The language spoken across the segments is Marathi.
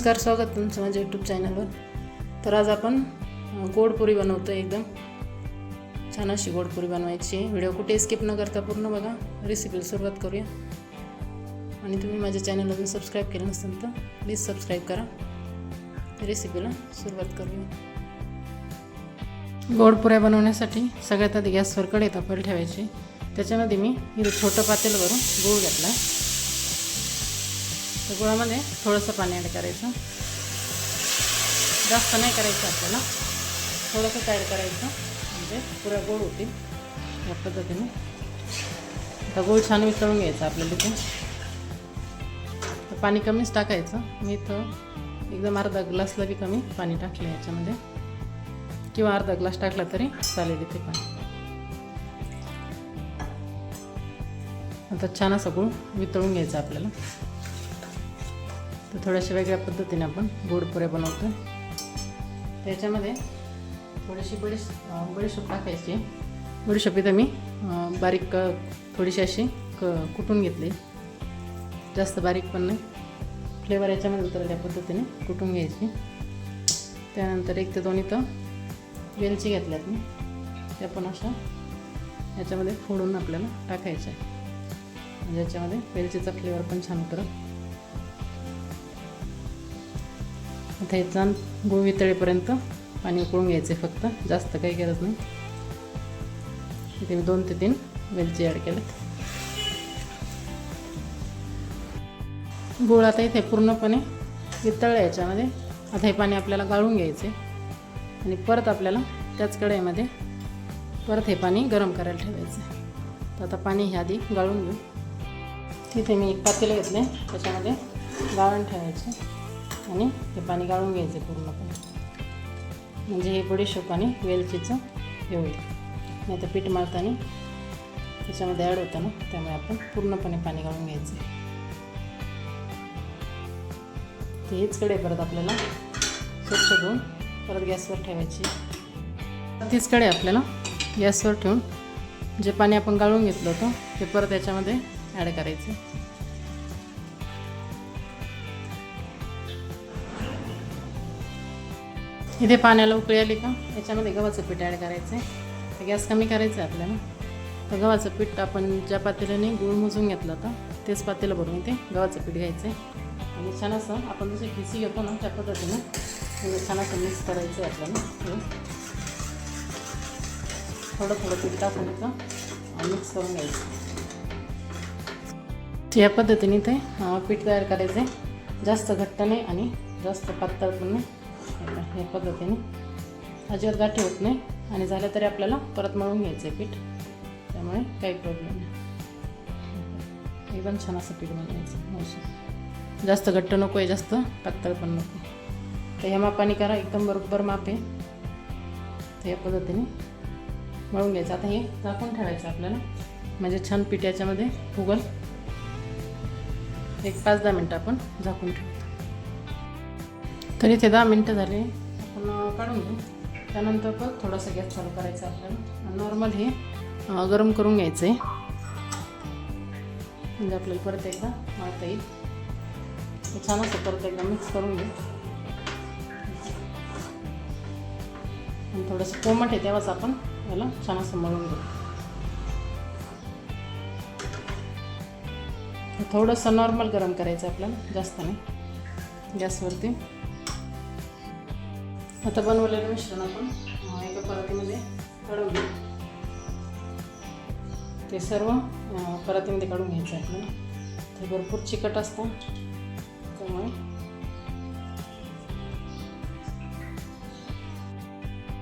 नमस्कार स्वागत तुमचं माझ्या यूट्यूब चॅनलवर तर आज आपण गोडपुरी बनवतो एकदम. छान अशी गोडपुरी बनवायची आहे. व्हिडिओ कुठे स्किप न करता पूर्ण बघा. रेसिपीला सुरुवात करूया. आणि तुम्ही माझ्या चॅनल अजून सबस्क्राईब केलं नसेल तर प्लीज सबस्क्राईब करा. रेसिपीला सुरुवात करूया. गोडपुऱ्या बनवण्यासाठी सगळ्यात आधी गॅसवर कढई तापल ठेवायची. त्याच्यामध्ये मी इथं छोटं पातेलं भरून गूळ घातला. तर गुळामध्ये थोडंसं पाणी ॲड करायचं. जास्त नाही करायचं आपल्याला. थोडंसंच ॲड करायचं. म्हणजे पुऱ्या गोड होतील या पद्धतीने. आता गूळ छान वितळून घ्यायचं आपल्याला इथे पाणी कमीच टाकायचं. मी इथं एकदम अर्धा ग्लासला बी कमी पाणी टाकलं याच्यामध्ये. किंवा अर्धा ग्लास टाकला तरी चालेल इथे पाणी. आता छान असा गूळ वितळून घ्यायचा आपल्याला. तर थोड्याशा वेगळ्या पद्धतीने आपण गोड पुऱ्या बनवतो त्याच्यामध्ये थोडीशी बडीश बडीशोप टाकायची. बडीशोप इथं मी बारीक थोडीशी अशी क कुटून घेतली. जास्त बारीक पण नाही. फ्लेवर याच्यामध्ये उतरल्या पद्धतीने कुटून घ्यायची. त्यानंतर एक ते दोन इथं वेलची घेतल्यात मी. त्या पण अशा याच्यामध्ये फोडून आपल्याला टाकायच्या. म्हणजे याच्यामध्ये वेलचीचा फ्लेवर पण छान उतरत आता हे छान गुळ वितळेपर्यंत पाणी उकळून घ्यायचे फक्त. जास्त काही गरज नाही. इथे मी दोन ते तीन वेलची ॲड केलेत गुळ आता इथे पूर्णपणे वितळलं याच्यामध्ये. आता हे पाणी आपल्याला गाळून घ्यायचे आणि परत आपल्याला त्याच कढईमध्ये परत हे पाणी गरम करायला ठेवायचं तर आता पाणी हे आधी गाळून घेऊ. तिथे मी एक पातेलं घेतले त्याच्यामध्ये गाळण ठेवायचे आणि ते पाणी गाळून घ्यायचं पूर्णपणे. म्हणजे हे बडीशोप आणि वेलचीचं हे होईल. नाही तर पीठ मारताना त्याच्यामध्ये ॲड होतं ना त्यामुळे आपण पूर्णपणे पाणी गाळून घ्यायचं. ते हेच कडे परत आपल्याला स्वच्छ धुवून परत गॅसवर ठेवायची. तीच कडे आपल्याला गॅसवर ठेवून जे पाणी आपण गाळून घेतलं होतं ते परत याच्यामध्ये ॲड करायचं. इथे पाण्याला उकळी आली का? याच्यामध्ये गव्हाचं पीठ ॲड करायचं आहे गॅस कमी करायचं आहे आपल्याला. तर गव्हाचं पीठ आपण ज्या पातेल्याने गुळ मोजून घेतलं होतं तेच पातेलं भरून इथे गव्हाचं पीठ घ्यायचं आहे आणि छान असं आपण जसं खिसी घेतो ना त्या पद्धतीनं म्हणजे छान असं मिक्स करायचं आहे आपल्याला थोडं थोडं पीठ टाकून आणि मिक्स करून घ्यायचं. या पद्धतीने ते पीठ तयार करायचं आहे जास्त घट्ट नाही आणि जास्त पातळ पण नाही. या पद्धतीने अजिबात गाठी होत नाही. आणि झालं तरी आपल्याला परत मळून घ्यायचं आहे पीठ. त्यामुळे काही प्रॉब्लेम नाही. एकदम छान असं पीठ बनवायचं मौसम जास्त घट्ट नको आहे जास्त पातळ पण नको तर ह्या मापाने करा एकदम बरोबर माप आहे. तर या पद्धतीने मळून घ्यायचं. आता हे झाकून ठेवायचं आपल्याला. म्हणजे छान पीठ याच्यामध्ये फुगल. एक पाच दहा मिनटं आपण झाकून ठेवू. तर इथे दहा मिनटं झाले. आपण काढून घेऊ. त्यानंतर पण थोडासा गॅस चालू करायचा आपल्याला. नॉर्मल हे गरम करून घ्यायचं आहे. म्हणजे आपल्याला परत एकदा मळता येईल. हे छान असं परत एकदा मिक्स करून घेऊ. आणि थोडंसं कोमट आहे तेव्हाच आपण याला छान असं मळून घेऊ. थोडंसं नॉर्मल गरम करायचं आपल्याला जास्त नाही. गॅसवरती. आता बनवलेलं मिश्रण आपण. एका परातीमध्ये काढून घेऊ. ते सर्व परातीमध्ये काढून घ्यायचं आहे आपल्याला. ते भरपूर चिकट असतं. त्यामुळे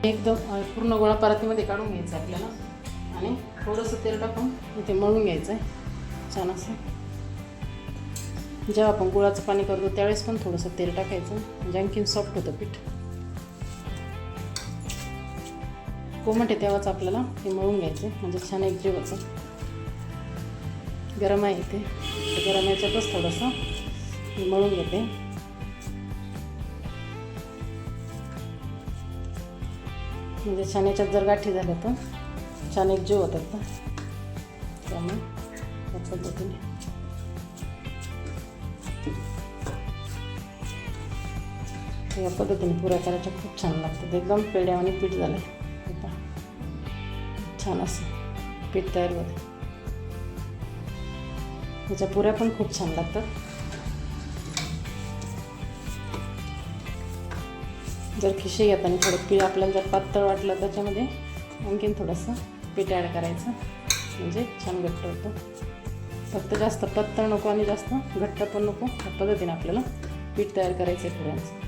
एकदम पूर्ण गोळा परातीमध्ये काढून घ्यायचं आहे आपल्याला. आणि थोडंसं तेल टाकून इथे मळून घ्यायचं आहे. छान असं. जेव्हा आपण गुळाचं पाणी करतो त्यावेळेस पण थोडंसं तेल टाकायचं. म्हणजे आणखीन सॉफ्ट होतं पीठ. कोमट आहे तेव्हाच आपल्याला हे मळून घ्यायचं. म्हणजे छान एक जीवाचं. गरम आहे इथे. गरम याच्यातच थोडंसं हे मळून घेते. म्हणजे छान याच्यात जर गाठी झाल्या तर छान एक जीव होतात ना. त्यामुळे त्या पद्धतीने. या पद्धतीने पुऱ्या करायच्या. खूप छान लागतात. एकदम पेड्यावाने पीठ झालं आहे छान असं पीठ तयार झालं त्याच्या पुऱ्या पण खूप छान लागतात. जर खिशे घेताना थोडं पीठ आपल्याला जर पातळ वाटलं त्याच्यामध्ये आणखीन थोडंसं पीठ ॲड करायचं. म्हणजे छान घट्ट होतं. फक्त जास्त पत्तळ नको आणि जास्त घट्ट पण नको. ह्या पद्धतीने आपल्याला पीठ तयार करायचं आहे पुऱ्यांचं.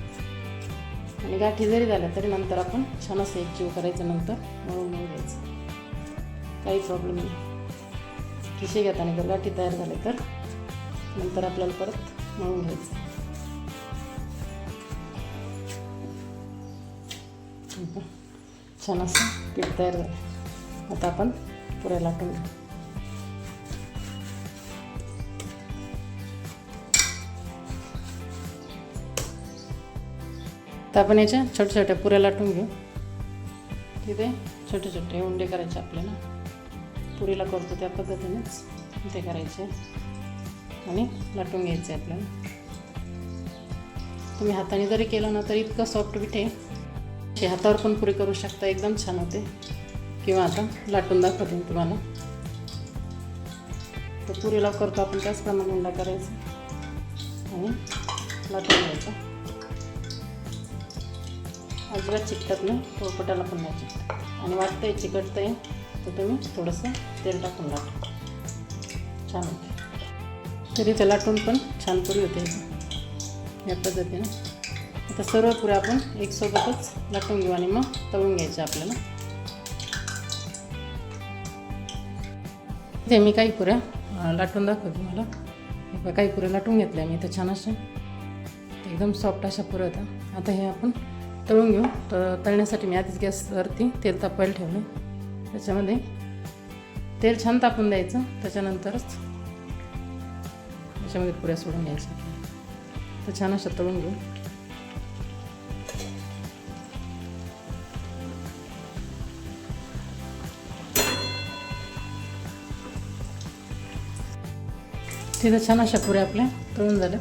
आणि गाठी जरी झाल्या तरी नंतर आपण छान असं एक जीव करायचं नंतर मळून मळून घ्यायचं. काही प्रॉब्लेम नाही. खिशे घेताना जर गाठी तयार झाले तर. नंतर आपल्याला परत मळून घ्यायचं. छान असं पीठ तयार झालं. आता आपण पुऱ्या लाटून घेऊ. तर आपण याच्या छोट्या छोट्या पुऱ्या लाटून घेऊ. तिथे छोटे छोटे उंडे करायचे आपल्याला. पुरीला करतो त्या पद्धतीनेच ते करायचे. आणि लाटून घ्यायचे आपल्याला. तुम्ही हाताने जरी केलं ना तरी इतकं सॉफ्ट पीठ आहे. हातावर पण पुरी करू शकता एकदम छान होते. किंवा आता लाटून दाखवते मी तुम्हाला. तर पुरीला करतो आपण त्याचप्रमाणे उंडा करायचा. आणि लाटून घ्यायचा. अजिबात चिकटत नाही पोपटाला पण नाही चिकटत. आणि वाटतं आहे आहे तर तुम्ही थोडंसं तेल टाकून टाकतो. छान होते. तरी ते लाटून पण छान पुरी होते. या पद्धतीने. आता सर्व पुऱ्या आपण एकसोबतच लाटून घेऊ आणि मग तळून घ्यायचं आपल्याला. ते मी काही पुऱ्या लाटून दाखवते तुम्हाला. बघा, काही पुऱ्या लाटून घेतल्या मी तर छान अशा. एकदम सॉफ्ट अशा पुऱ्या होत्या. आता हे आपण तळून घेऊ. तर तळण्यासाठी मी आधीच गॅसवरती तेल तापायला ठेवलं त्याच्यामध्ये तेल छान तापून द्यायचं. त्याच्यानंतरच त्याच्यामध्ये पुऱ्या सोडून घ्यायच्या. तर छान अशा तळून घेऊ. तिथं छान अशा पुऱ्या आपल्या तळून झाल्या.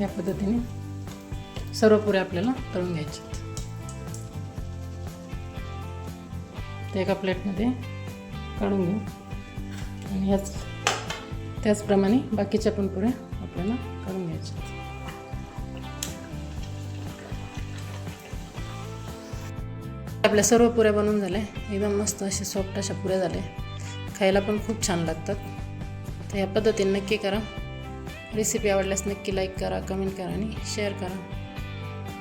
या पद्धतीने सर्व पुऱ्या आपल्याला तळून घ्यायच्या ते एका प्लेटमध्ये काढून घेऊ. आणि ह्याच त्याचप्रमाणे बाकीच्या पण पुऱ्या आपल्याला काढून घ्यायच्या आपल्या सर्व पुऱ्या बनवून झाल्या. एकदम मस्त अशा सॉफ्ट अशा पुऱ्या झाल्या. खायला पण खूप छान लागतात. तर या पद्धतीने नक्की करा. रेसिपी आवडल्यास नक्की लाईक करा कमेंट करा आणि शेअर करा.